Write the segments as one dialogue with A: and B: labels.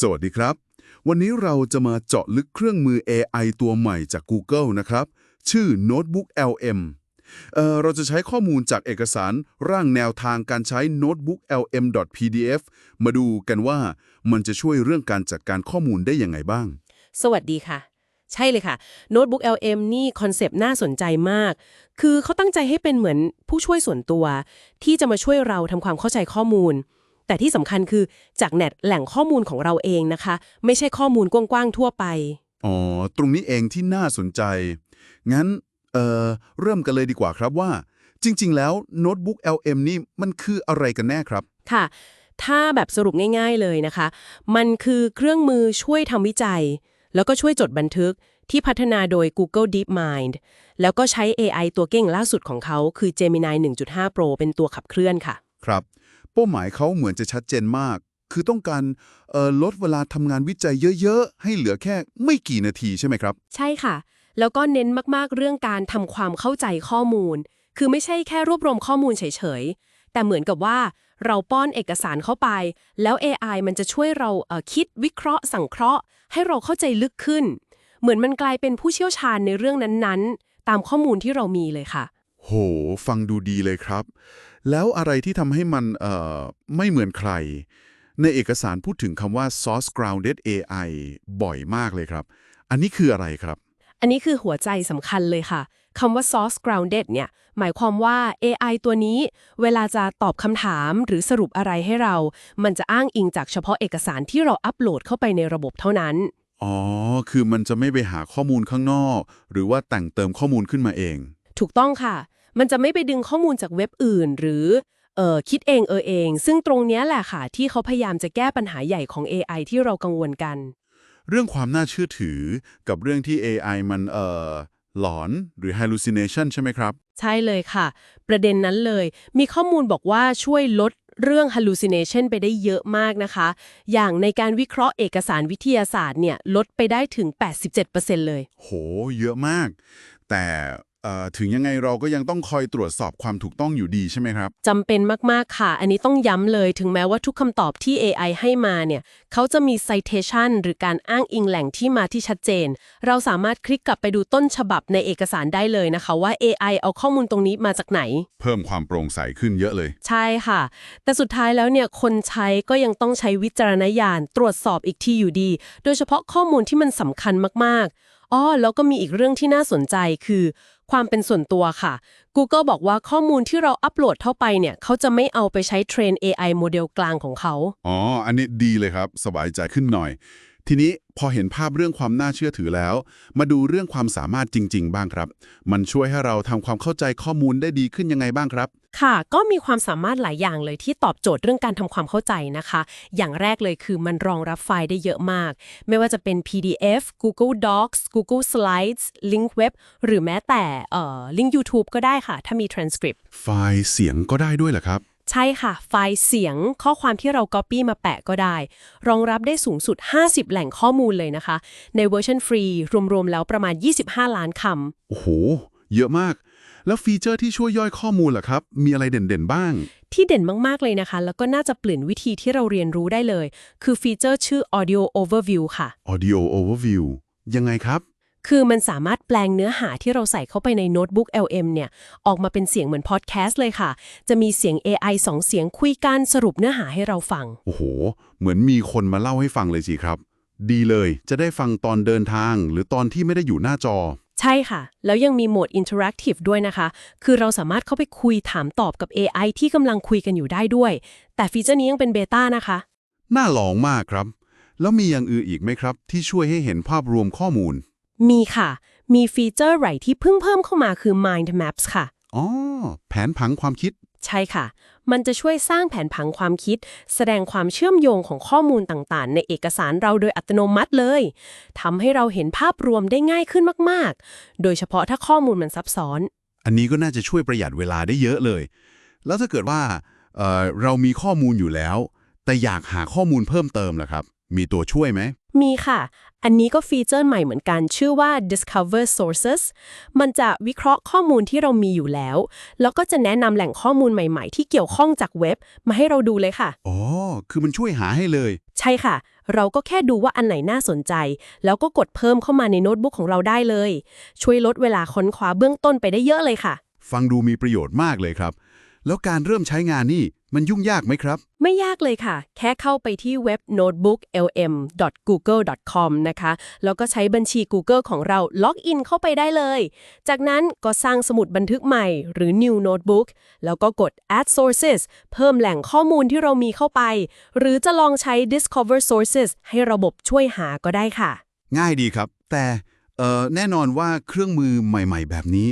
A: สวัสดีครับ วันนี้เราจะมาเจาะลึกเครื่องมือ AI ตัวใหม่จาก Google นะครับ ชื่อ Notebook LM เเราจะใช้ข้อมูลจากเอกสารร่างแนวทางการใช้ Notebook LM.pdf มาดูกันว่ามันจะช่วยเรื่องการจัดการข้อมูลได้ยังไงบ้าง
B: สวัสดีค่ะ ใช่เลยค่ะ Notebook LM นี่คอนเซปต์น่าสนใจมาก คือเขาตั้งใจให้เป็นเหมือนผู้ช่วยส่วนตัว ที่จะมาช่วยเราทำความเข้าใจข้อมูล แต่ที่สำคัญคือจากเน็ตแหล่งข้อมูลของเราเองนะคะ ไม่ใช่ข้อมูลกว้างๆทั่วไป
A: อ๋อ ตรงนี้เองที่น่าสนใจ งั้น เอ่อ เริ่มกันเลยดีกว่าครับว่า จริง ๆ แล้ว Notebook LM นี่มันคืออะไรกันแน่ครับ
B: ค่ะ ถ้าแบบสรุปง่าย ๆเลยนะคะ มันคือเครื่องมือช่วยทำวิจัย แล้วก็ช่วยจดบันทึกที่พัฒนาโดย Google DeepMind แล้วก็ใช้ AI ตัวเก่งล่าสุดของเขาคือ Gemini 1.5 Pro เป็นตัวขับเคลื่อนค่ะ
A: ครับ เป้าหมายเขาเหมือนจะชัดเจนมาก คือต้องการลดเวลาทำงานวิจัยเยอะๆ ให้เหลือแค่ไม่กี่นาทีใช่ไหมครับ
B: ใช่ค่ะ แล้วก็เน้นมากๆเรื่องการทำความเข้าใจข้อมูล คือไม่ใช่แค่รวบรวมข้อมูลเฉยๆ แต่เหมือนกับว่าเราป้อนเอกสารเข้าไป แล้ว AI มันจะช่วยเราเคิดวิเคราะห์ สังเคราะห์ ให้เราเข้าใจลึกขึ้น เหมือนมันกลายเป็นผู้เชี่ยวชาญในเรื่องนั้นๆ ตามข้อมูลที่เรามีเลยค่ะ
A: โห ฟังดูดีเลยครับ แล้วอะไรที่ทำให้มันเอ่อไม่เหมือนใคร ในเอกสารพูดถึงคำว่า source grounded AI บ่อยมากเลยครับ อันนี้คืออะไรครับ
B: อันนี้คือหัวใจสำคัญเลยค่ะคำว่า source grounded เนี่ย หมายความว่า AI ตัวนี้ เวลาจะตอบคำถามหรือสรุปอะไรให้เรา มันจะอ้างอิงจากเฉพาะเอกสารที่เราอัปโหลดเข้าไปในระบบเท่านั้น
A: อ๋อ คือมันจะไม่ไปหาข้อมูลข้างนอก หรือว่าแต่งเติมข้อมูลขึ้นมาเอง
B: ถูกต้องค่ะ มันจะไม่ไปดึงข้อมูลจากเว็บอื่น หรือเออคิดเองเออเอง ซึ่งตรงเนี้ยแหละค่ะ ที่เขาพยายามจะแก้ปัญหาใหญ่ของ AI ที่เรากังวลกัน
A: เรื่องความน่าเชื่อถือกับเรื่องที่ AI มันเอ่อหลอนหรือ hallucination ใช่ไหมครับ
B: ใช่เลยค่ะ ประเด็นนั้นเลย มีข้อมูลบอกว่าช่วยลดเรื่อง hallucination ไปได้เยอะมากนะคะ อย่างในการวิเคราะห์เอกสารวิทยาศาสตร์เนี่ยลดไปได้ถึง 87%เลย
A: โห เยอะมาก แต่เอ่อ ถึงยังไงเราก็ยังต้องคอยตรวจสอบความถูกต้องอยู่ดีใช่ไหมครับ
B: จำเป็นมาก ๆ ค่ะ อันนี้ต้องย้ำเลยถึงแม้ว่าทุกคำตอบที่ AI ให้มาเนี่ยเขาจะมี citation หรือการอ้างอิงแหล่งที่มาที่ชัดเจน เราสามารถคลิกกลับไปดูต้นฉบับในเอกสารได้เลยนะคะ ว่า AI เอาข้อมูลตรงนี้มาจากไหน
A: เพิ่มความโปร่งใสขึ้นเยอะเลย
B: ใช่ค่ะ แต่สุดท้ายแล้วเนี่ยคนใช้ก็ยังต้องใช้วิจารณญาณตรวจสอบอีกทีอยู่ดี โดยเฉพาะข้อมูลที่มันสำคัญมากๆ อ้อแล้วก็มีอีกเรื่องที่น่าสนใจคือ ความเป็นส่วนตัวค่ะ Google บอกว่าข้อมูลที่เราอัปโหลดเข้าไปเนี่ย เขาจะไม่เอาไปใช้เทรน AI โมเดลกลางของเขา
A: อ๋อ อันนี้ดีเลยครับ สบายใจขึ้นหน่อย ทีนี้พอเห็นภาพเรื่องความน่าเชื่อถือแล้ว มาดูเรื่องความสามารถจริง ๆ บ้างครับ มันช่วยให้เราทำความเข้าใจข้อมูลได้ดีขึ้นยังไงบ้างครับ
B: ค่ะ ก็มีความสามารถหลายอย่างเลยที่ตอบโจทย์เรื่องการทำความเข้าใจนะคะ อย่างแรกเลยคือมันรองรับไฟล์ได้เยอะมาก ไม่ว่าจะเป็น PDF Google Docs Google Slides ลิงก์เว็บหรือแม้แต่เอ่อลิงก์ YouTube ก็ได้ค่ะ ถ้ามี transcript
A: ไฟล์เสียงก็ได้ด้วยเหรอครับ
B: ใช่ค่ะ ไฟล์เสียงข้อความที่เรา Copy มาแปะก็ได้ รองรับได้สูงสุด 50 แหล่งข้อมูลเลยนะคะ ในเวอร์ชันฟรี รวมๆ แล้วประมาณ 25 ล้านคำ
A: โอ้โห เยอะมาก แล้วฟีเจอร์ที่ช่วยย่อยข้อมูลล่ะครับ มีอะไรเด่นๆบ้าง
B: ที่เด่นมากๆเลยนะคะ แล้วก็น่าจะเปลี่ยนวิธีที่เราเรียนรู้ได้เลย คือฟีเจอร์ชื่อ Audio Overview ค่ะ
A: Audio Overview ยังไงครับ
B: คือมันสามารถแปลงเนื้อหาที่เราใส่เข้าไปในโน้ตบุ๊ก LM เนี่ย ออกมาเป็นเสียงเหมือนพอดแคสต์เลยค่ะ จะมีเสียง AI สองเสียงคุยกันสรุปเนื้อหาให้เราฟัง
A: โอ้โห เหมือนมีคนมาเล่าให้ฟังเลยสิครับ ดีเลย จะได้ฟังตอนเดินทาง หรือตอนที่ไม่ได้อยู่หน้าจอ
B: ใช่ค่ะ แล้วยังมีโหมด Interactive ด้วยนะคะ คือเราสามารถเข้าไปคุยถามตอบกับ AI ที่กำลังคุยกันอยู่ได้ด้วย แต่ฟีเจอร์นี้ยังเป็นเบต้านะคะ
A: น่าลองมากครับ แล้วมีอย่างอื่นอีกไหมครับ ที่ช่วยให้เห็นภาพรวมข้อมูล
B: มีค่ะ มีฟีเจอร์ใหม่ที่เพิ่งเพิ่มเข้ามาคือ Mind Maps ค่ะ
A: อ๋อ แผนผังความคิด
B: ใช่ค่ะ มันจะช่วยสร้างแผนผังความคิด แสดงความเชื่อมโยงของข้อมูลต่างๆ ในเอกสารเราโดยอัตโนมัติเลยทำให้เราเห็นภาพรวมได้ง่ายขึ้นมากๆ โดยเฉพาะถ้าข้อมูลมันซับซ้อน
A: อันนี้ก็น่าจะช่วยประหยัดเวลาได้เยอะเลย แล้วถ้าเกิดว่าเอ่อเรามีข้อมูลอยู่แล้ว แต่อยากหาข้อมูลเพิ่มเติมล่ะครับ มีตัวช่วยไหม
B: มีค่ะ อันนี้ก็ฟีเจอร์ใหม่เหมือนกัน ชื่อว่า discover sources มันจะวิเคราะห์ข้อมูลที่เรามีอยู่แล้ว แล้วก็จะแนะนำแหล่งข้อมูลใหม่ๆ ที่เกี่ยวข้องจากเว็บ มาให้เราดูเลยค่ะ
A: อ๋อ คือมันช่วยหาให้เลย
B: ใช่ค่ะ เราก็แค่ดูว่าอันไหนน่าสนใจ แล้วก็กดเพิ่มเข้ามาในโน้ตบุ๊กของเราได้เลย ช่วยลดเวลาค้นคว้าเบื้องต้นไปได้เยอะเลยค่ะ
A: ฟังดูมีประโยชน์มากเลยครับ แล้วการเริ่มใช้งานนี่ มันยุ่งยากไหมครับ
B: ไม่ยากเลยค่ะ แค่เข้าไปที่เว็บ notebooklm.google.com นะคะ แล้วก็ใช้บัญชี Google ของเราล็อกอินเข้าไปได้เลย จากนั้นก็สร้างสมุดบันทึกใหม่หรือ new notebook แล้วก็กด add sources เพิ่มแหล่งข้อมูลที่เรามีเข้าไป หรือจะลองใช้ discover sources ให้ระบบช่วยหาก็ได้ค่ะ
A: ง่ายดีครับ แต่เอ่อแน่นอนว่าเครื่องมือใหม่ ๆ แบบนี้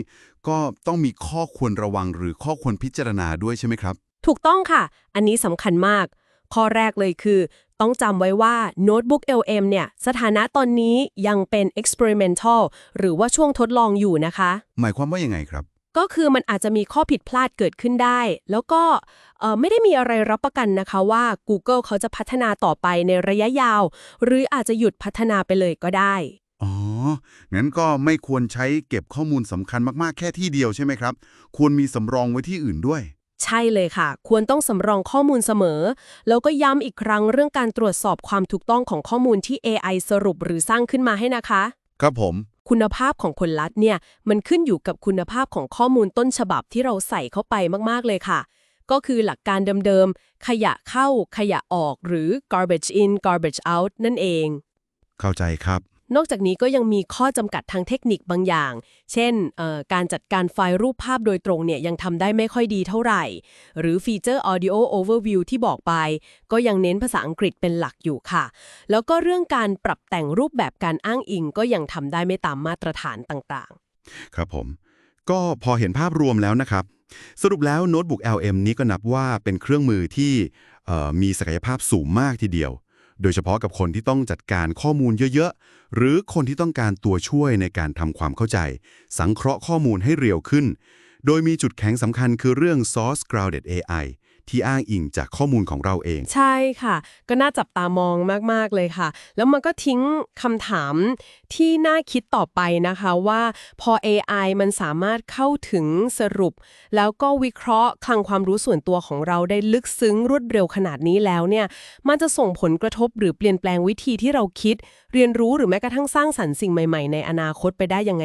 A: ก็ต้องมีข้อควรระวังหรือข้อควรพิจารณาด้วยใช่ไหมครับ
B: ถูกต้องค่ะ อันนี้สำคัญมาก ข้อแรกเลยคือ ต้องจำไว้ว่าโน้ตบุ๊ก LM เนี่ย สถานะตอนนี้ยังเป็น experimental หรือว่าช่วงทดลองอยู่นะคะ
A: หมายความว่ายังไงครับ
B: ก็คือมันอาจจะมีข้อผิดพลาดเกิดขึ้นได้ แล้วก็เอ่อไม่ได้มีอะไรรับประกันนะคะว่า Google เขาจะพัฒนาต่อไปในระยะยาว หรืออาจจะหยุดพัฒนาไปเลยก็ได้
A: อ๋อ งั้นก็ไม่ควรใช้เก็บข้อมูลสำคัญมาก ๆ แค่ที่เดียวใช่ไหมครับ ควรมีสำรองไว้ที่อื่นด้วย
B: ใช่เลยค่ะ ควรต้องสำรองข้อมูลเสมอ แล้วก็ย้ำอีกครั้งเรื่องการตรวจสอบความถูกต้องของข้อมูลที่ AI สรุปหรือสร้างขึ้นมาให้นะคะ
A: ครับผม
B: คุณภาพของคนลัดเนี่ย มันขึ้นอยู่กับคุณภาพของข้อมูลต้นฉบับที่เราใส่เข้าไปมาก ๆ เลยค่ะ ก็คือหลักการเดิมๆ ขยะเข้า ขยะออก หรือ garbage in garbage out นั่นเอง
A: เข้าใจครับ
B: นอกจากนี้ก็ยังมีข้อจำกัดทางเทคนิคบางอย่าง เช่น การจัดการไฟล์รูปภาพโดยตรงเนี่ยยังทำได้ไม่ค่อยดีเท่าไหร่ หรือฟีเจอร์ Audio Overview ที่บอกไป ก็ยังเน้นภาษาอังกฤษเป็นหลักอยู่ค่ะ แล้วก็เรื่องการปรับแต่งรูปแบบการอ้างอิง ก็ยังทำได้ไม่ตามมาตรฐานต่างๆ
A: ครับผม ก็พอเห็นภาพรวมแล้วนะครับ สรุปแล้วโน้ตบุ๊ก LM นี้ก็นับว่าเป็นเครื่องมือที่มีศักยภาพสูงมากทีเดียว โดยเฉพาะกับคนที่ต้องจัดการข้อมูลเยอะๆ หรือคนที่ต้องการตัวช่วยในการทำความเข้าใจ สังเคราะห์ข้อมูลให้เร็วขึ้น โดยมีจุดแข็งสำคัญคือเรื่อง Source Grounded AI ที่อ้างอิงจากข้อมูลของเราเอง
B: ใช่ค่ะ ก็น่าจับตามองมาก ๆ เลยค่ะ แล้วมันก็ทิ้งคำถามที่น่าคิดต่อไปนะคะว่าพอ AI มันสามารถเข้าถึงสรุป แล้วก็วิเคราะห์คลังความรู้ส่วนตัวของเราได้ลึกซึ้งรวดเร็วขนาดนี้แล้วเนี่ย มันจะส่งผลกระทบหรือเปลี่ยนแปลงวิธีที่เราคิด เรียนรู้หรือแม้กระทั่งสร้างสรรค์สิ่งใหม่ ๆ ในอนาคตไปได้ยังไง